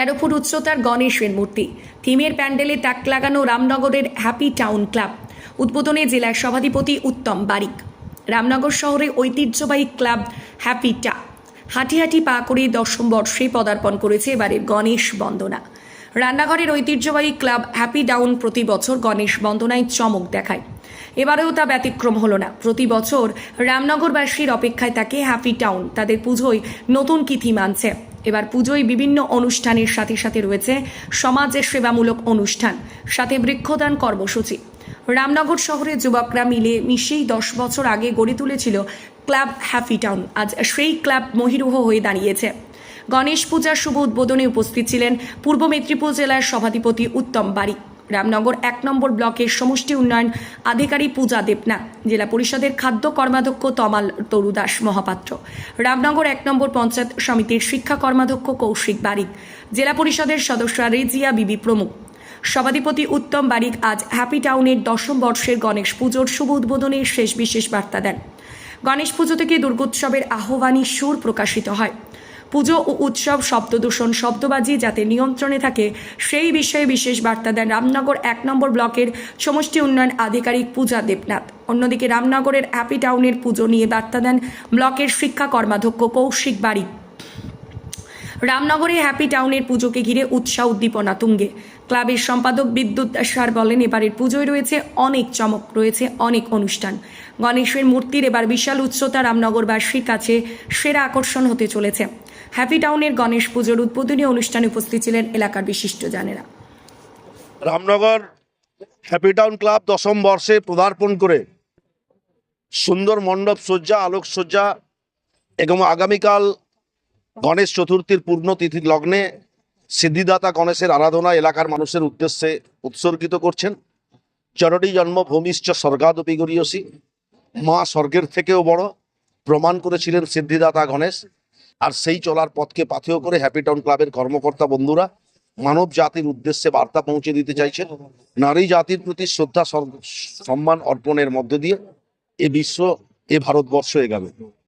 তেরো ফুট উচ্চতার গণেশের মূর্তি। থিমের প্যান্ডেলে তাক লাগানো রামনগরের হ্যাপি টাউন ক্লাব। উদ্বোধনে জেলার সভাধিপতি উত্তম বারিক। রামনগর শহরে ঐতিহ্যবাহী ক্লাব হ্যাপি টা। হাঁটি হাঁটি পা করে দশম বর্ষে পদার্পণ করেছে এবারের গণেশ বন্দনা। রান্নাঘরের ঐতিহ্যবাহী ক্লাব হ্যাপি ডাউন প্রতি বছর গণেশ বন্দনায় চমক দেখায়। এবারেও তা ব্যতিক্রম হলো না। প্রতি বছর রামনগরবাসীর অপেক্ষায় থাকে হ্যাপি টাউন। তাদের পুজোয় নতুন কি থিম আনছে? এবার পুজোয় বিভিন্ন অনুষ্ঠানের সাথে সাথে রয়েছে সমাজের সেবামূলক অনুষ্ঠান, সাথে বৃক্ষদান কর্মসূচি। রামনগর শহরে যুবকরা মিলে মিশেই দশ বছর আগে গড়ে তুলেছিল ক্লাব হ্যাপি টাউন। আজ সেই ক্লাব মহিরুহ হয়ে দাঁড়িয়েছে। গণেশ পূজার শুভ উদ্বোধনে উপস্থিত ছিলেন পূর্ব মেদিনীপুর জেলার সভাধিপতি উত্তম বারিক। রামনগর এক নম্বর ব্লকের সমষ্টি উন্নয়ন আধিকারিক পূজা দেবনাথ জেলা পরিষদের খাদ্য কর্মাধ্যক্ষ তমাল তরুদাস মহাপাত্র, রামনগর এক নম্বর পঞ্চায়েত সমিতির শিক্ষা কর্মাধ্যক্ষ কৌশিক বারিক, জেলা পরিষদের সদস্য রেজিয়া বিবি প্রমুখ। সভাধিপতি উত্তম বারিক আজ হ্যাপি টাউনের দশম বর্ষের গণেশ পুজোর শুভ উদ্বোধনে শেষ বিশেষ বার্তা দেন। গণেশ পুজো থেকে দুর্গোৎসবের আহ্বানী সুর প্রকাশিত হয়। পুজো ও উৎসব, শব্দদূষণ, শব্দবাজি যাতে নিয়ন্ত্রণে থাকে, সেই বিষয়ে বিশেষ বার্তা দেন রামনগর এক নম্বর ব্লকের সমষ্টি উন্নয়ন আধিকারিক পূজা দেবনাথ। অন্যদিকে রামনগরের হ্যাপি টাউনের পুজো নিয়ে বার্তা দেন ব্লকের শিক্ষা কর্মাধ্যক্ষ কৌশিক বাড়ি। রামনগরে হ্যাপি টাউনের পুজোকে ঘিরে উৎসাহ উদ্দীপনা তুঙ্গে। ক্লাবের সম্পাদক বিদ্যুৎ সার বলেন, এবারের পুজোয় রয়েছে অনেক চমক, রয়েছে অনেক অনুষ্ঠান। গণেশের মূর্তির এবার বিশাল উচ্চতা রামনগরবাসীর কাছে সেরা আকর্ষণ হতে চলেছে। হ্যাপি টাউনের গণেশ পুজোর উদ্বোধনী অনুষ্ঠানে উপস্থিত ছিলেন এলাকার বিশিষ্ট জানেরা। রামনগর হ্যাপি টাউন ক্লাব দশম বর্ষে পদার্পণ করে সুন্দর মণ্ডপ সজ্জা আলোক সজ্জা এবং আগামীকাল গণেশ চতুর্থীর পূর্ণ তিথি লগ্নে সিদ্ধিদাতা গণেশের আরাধনা এলাকার মানুষের উদ্দেশ্যে উৎসর্গিত করছেন। চরটি জন্মভূমিশ্চ স্বর্গাদপি মা স্বর্গের থেকেও বড়। প্রমাণ করেছিলেন সিদ্ধিদাতা গণেশ। আর সেই চলার পথকে পাথেয় করে হ্যাপি টাউন ক্লাবের কর্মকর্তা বন্ধুরা মানব জাতির উদ্দেশ্যে বার্তা পৌঁছে দিতে চাইছেন। নারী জাতির প্রতি শ্রদ্ধা সম্মান অর্পণের মধ্য দিয়ে এ বিশ্ব, এ ভারতবর্ষ এগাবে।